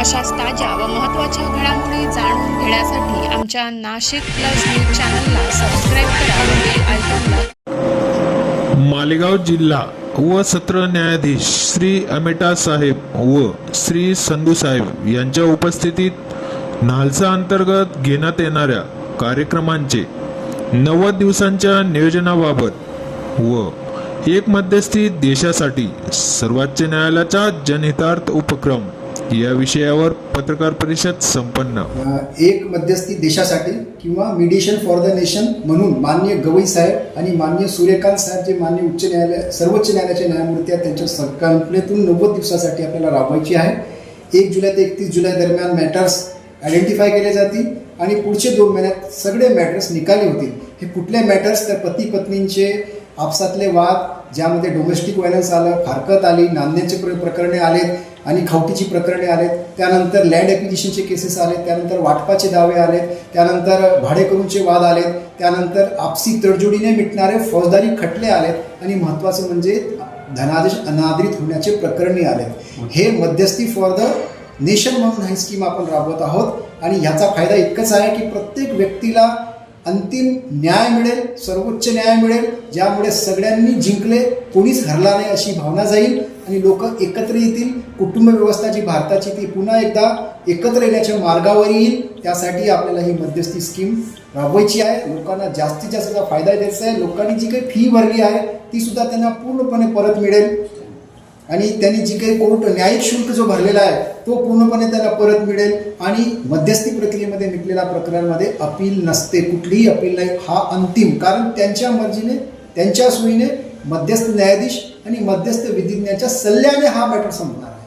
अशाच ताज्या व महत्त्वाच्या घडामोडी जाणून घेण्यासाठी आमच्या नाशिक प्लस न्यूज चॅनलला सबस्क्राईब करा व आयकॉनला मालेगाव जिल्हा व सत्र न्यायाधीश श्री अमेटा साहेब व श्री संधू साहेब यांच्या उपस्थितीत नालसा अंतर्गत घेण्यात येणाऱ्या कार्यक्रमांचे नव्वद दिवसांच्या नियोजनाबाबत व एक मध्यस्थी देशासाठी सर्वोच्च न्यायालयाचा जनहितार्थ उपक्रम या विषयावर पत्रकार परिषद संपन्न. एक मध्यस्थी देशासाठी किंवा मिडिशन फॉर द नेशन म्हणून मान्य गवई साहेब आणि मान्य सूर्यकांत साहेब जे मान्य उच्च न्यायालय सर्वोच्च न्यायालयाचे न्यायमूर्ती आहेत त्यांच्या संकल्पनेतून नव्वद दिवसासाठी आपल्याला राबवायची आहे. एक जुलै ते एकतीस जुलै दरम्यान मॅटर्स आयडेंटिफाय केले जातील आणि पुढचे दोन महिन्यात सगळे मॅटर्स निकाली होतील. हे कुठले मॅटर्स तर पती पत्नींचे आपसातले वाद ज्यामध्ये डोमेस्टिक व्हायलन्स आलं फारकत आली नांदण्याचे प्र प्रकरणे आलेत आणि खावटीची प्रकरणे आलेत. त्यानंतर लँड ॲक्विजिशनचे केसेस आलेत त्यानंतर वाटपाचे दावे आलेत त्यानंतर भाडेकरूंचे वाद आलेत त्यानंतर आपसी तडजोडीने मिटणारे फौजदारी खटले आलेत आणि महत्त्वाचं म्हणजे धनादेश अनादरित होण्याचे प्रकरणी आलेत. हे मध्यस्थी फॉर द नेशन म्हणून ही स्कीम आपण राबवत आहोत आणि ह्याचा फायदा इतकंच आहे की प्रत्येक व्यक्तीला अंतिम न्याय मिळेल सर्वोच्च न्याय मिळेल ज्यामुळे सगळ्यांनी जिंकले कोणीच हरला नाही अशी भावना जाईल आणि लोक एकत्र येतील कुटुंब व्यवस्था जी भारताची ती पुन्हा एकदा एकत्र येण्याच्या मार्गावर येईल. त्यासाठी आपल्याला ही मध्यस्थी स्कीम राबवायची आहे. लोकांना जास्तीत जास्त फायदा द्यायचा आहे. लोकांनी जी काही फी भरली आहे ती सुद्धा त्यांना पूर्णपणे परत मिळेल. आणि त्यांनी जी काही कोर्ट न्यायिक शुल्क जो भरलेला आहे तो पूर्णपणे त्याला परत मिळेल आणि मध्यस्थी प्रक्रियेमध्ये निघलेल्या प्रकरणांमध्ये अपील नसते. कुठलीही अपील नाही. हा अंतिम. कारण त्यांच्या मर्जीने त्यांच्या सोयीने मध्यस्थ न्यायाधीश आणि मध्यस्थ विधिज्ञाच्या सल्ल्याने हा मॅटर संपणार आहे.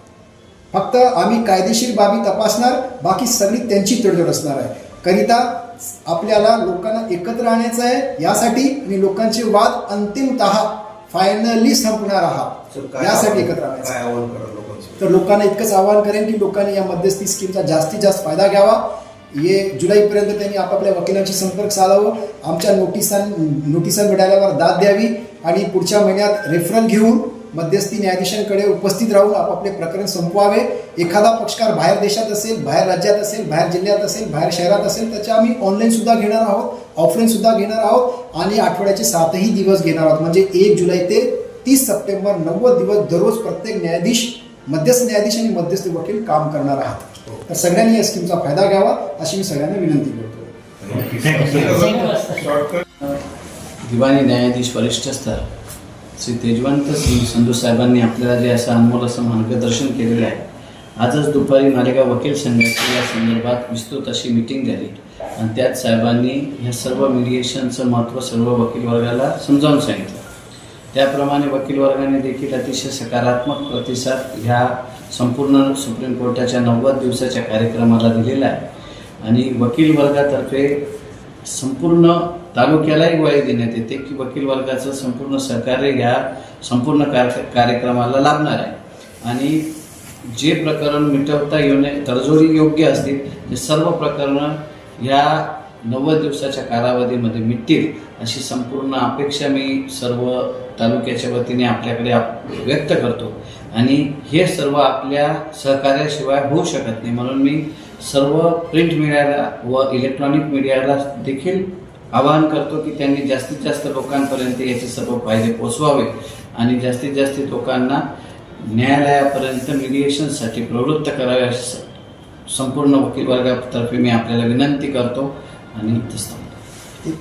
फक्त आम्ही कायदेशीर बाबी तपासणार बाकी सगळी त्यांची तडजोड असणार आहे. करिता आपल्याला लोकांना एकत्र आणायचं आहे. यासाठी आणि लोकांचे वाद अंतिमतः फायनली संपणार आहात. यासाठी एकत्र आणायचं तर लोकांना इतकंच आवाहन करेन की लोकांनी या मध्यस्थी स्कीमचा जास्तीत जास्त फायदा घ्यावा. ये जुलैपर्यंत त्यांनी आपापल्या वकिलांशी संपर्क साधावं. आमच्या नोटिसां नोटिसा मिळाल्यावर दाद द्यावी आणि पुढच्या महिन्यात रेफरल घेऊन मध्यस्थी न्यायाधीशांकडे उपस्थित राहून आपापले प्रकरण संपवावे. एखादा पक्षकार बाहेर देशात असेल बाहेर राज्यात असेल बाहेर जिल्ह्यात असेल बाहेर शहरात असेल त्याचे आम्ही ऑनलाईन सुद्धा घेणार आहोत ऑफलाईन सुद्धा घेणार आहोत आणि आठवड्याचे सातही दिवस घेणार आहोत. म्हणजे एक जुलै ते तीस सप्टेंबर नव्वद दिवस दररोज प्रत्येक न्यायाधीश मध्यस्थ न्यायाधीश आणि मध्यस्थ वकील काम करणार आहात. तर सगळ्यांनी या स्कीमचा फायदा घ्यावा अशी मी सगळ्यांना विनंती करतो. दिवाणी न्यायाधीश वरिष्ठ स्तर. श्री तेजवंत सिंग संधू साहेबांनी आपल्याला जे असं अनमोल असं मार्गदर्शन केलेलं आहे आजच दुपारी मालेगाव वकील संघाची या संदर्भात विस्तृत अशी मिटिंग झाली. आणि त्यात साहेबांनी ह्या सर्व मिडिएशनचं महत्त्व सर्व वकील वर्गाला समजावून सांगितलं. त्याप्रमाणे वकील वर्गाने देखील अतिशय सकारात्मक प्रतिसाद ह्या संपूर्ण सुप्रीम कोर्टाच्या नव्वद दिवसाच्या कार्यक्रमाला दिलेला आहे. आणि वकील वर्गातर्फे संपूर्ण तालुक्यालाही ग्वाही देण्यात येते की वकील वर्गाचं संपूर्ण सहकार्य ह्या संपूर्ण कार कार्यक्रमाला लाभणार आहे. आणि जे प्रकरण मिटवता येणे तडजोडी योग्य असतील ते सर्व प्रकरणं ह्या नव्वद दिवसाच्या कालावधीमध्ये मिटतील अशी संपूर्ण अपेक्षा मी सर्व तालुक्याच्या वतीने आपल्याकडे आप व्यक्त करतो. आणि हे सर्व आपल्या सहकार्याशिवाय होऊ शकत नाही. म्हणून मी सर्व प्रिंट मीडियाला व इलेक्ट्रॉनिक मीडियाला देखील आवाहन करतो की त्यांनी जास्तीत जास्त लोकांपर्यंत याचे सर्व फायदे पोचवावे आणि जास्तीत जास्त लोकांना न्यायालयापर्यंत मिडिएशनसाठी प्रवृत्त करावे असे संपूर्ण वकील वर्गातर्फे मी आपल्याला विनंती करतो आणि